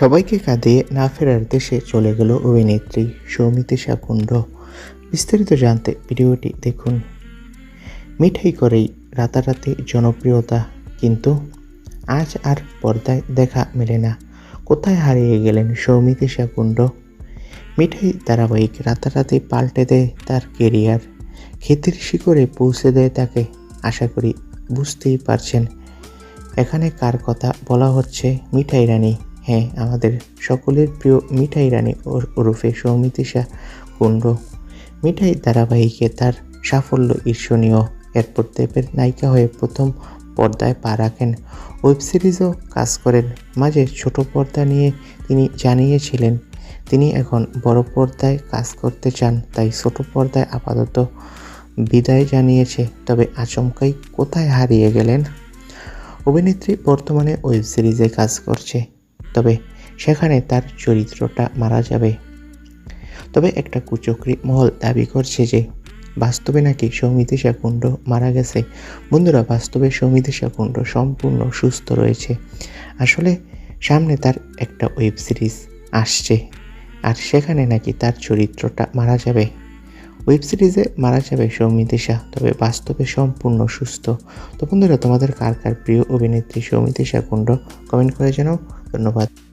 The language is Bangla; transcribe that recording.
সবাইকে কাঁদিয়ে না ফেরার দেশে চলে গেল অভিনেত্রী সৌমিত্রিষা কুণ্ড বিস্তারিত জানতে ভিডিওটি দেখুন। মিঠাই করেই রাতারাতি জনপ্রিয়তা, কিন্তু আজ আর পর্দায় দেখা মেলে না। কোথায় হারিয়ে গেলেন সৌমিত্রিষা কুণ্ড মিঠাই ধারাবাহিক রাতারাতি পাল্টে দেয় তার কেরিয়ার। ক্ষেতের শিকড়ে পৌঁছে দেয় তাকে, আশা করি বুঝতেই পারছেন। এখানে কার কথা বলা হচ্ছে মিঠাই রানী? হ্যাঁ আমাদের সকলের প্রিয় মিঠাই রানী ওর- ওরফে সৌমিতিষা কুণ্ড। মিঠাই ধারাবাহিকে তার সাফল্য ঈর্ষণীয়। এরপর দেবের নায়িকা হয়ে প্রথম পর্দায় পা রাখেন। ওয়েব সিরিজও কাজ করেন। মাঝে ছোট পর্দা নিয়ে তিনি জানিয়েছিলেন, তিনি এখন বড় পর্দায় কাজ করতে চান, তাই ছোট পর্দায় আপাতত বিদায় জানিয়েছে, তবে আচমকাই কোথায় হারিয়ে গেলেন? অভিনেত্রী বর্তমানে ওয়েব সিরিজে কাজ করছে। তবে সেখানে তার চরিত্রটা মারা যাবে। তবে একটা কুচক্রি মহল দাবি করছে যে, বাস্তবে নাকি সৌমিতিষা কুণ্ড মারা গেছে। বন্ধুরা, বাস্তবে সৌমিতিষা কুণ্ড সম্পূর্ণ সুস্থ রয়েছে। আসলে সামনে তার একটা ওয়েব সিরিজ আসছে, আর সেখানে নাকি তার চরিত্রটা মারা যাবে। ওয়েব সিরিজে মারা যাবে সৌমিতিষা তবে বাস্তবে সম্পূর্ণ সুস্থ। তো বন্ধুরা, তোমাদের কার কার প্রিয় অভিনেত্রী সৌমিতিষা কুণ্ড কমেন্ট করে জানাও। ধন্যবাদ।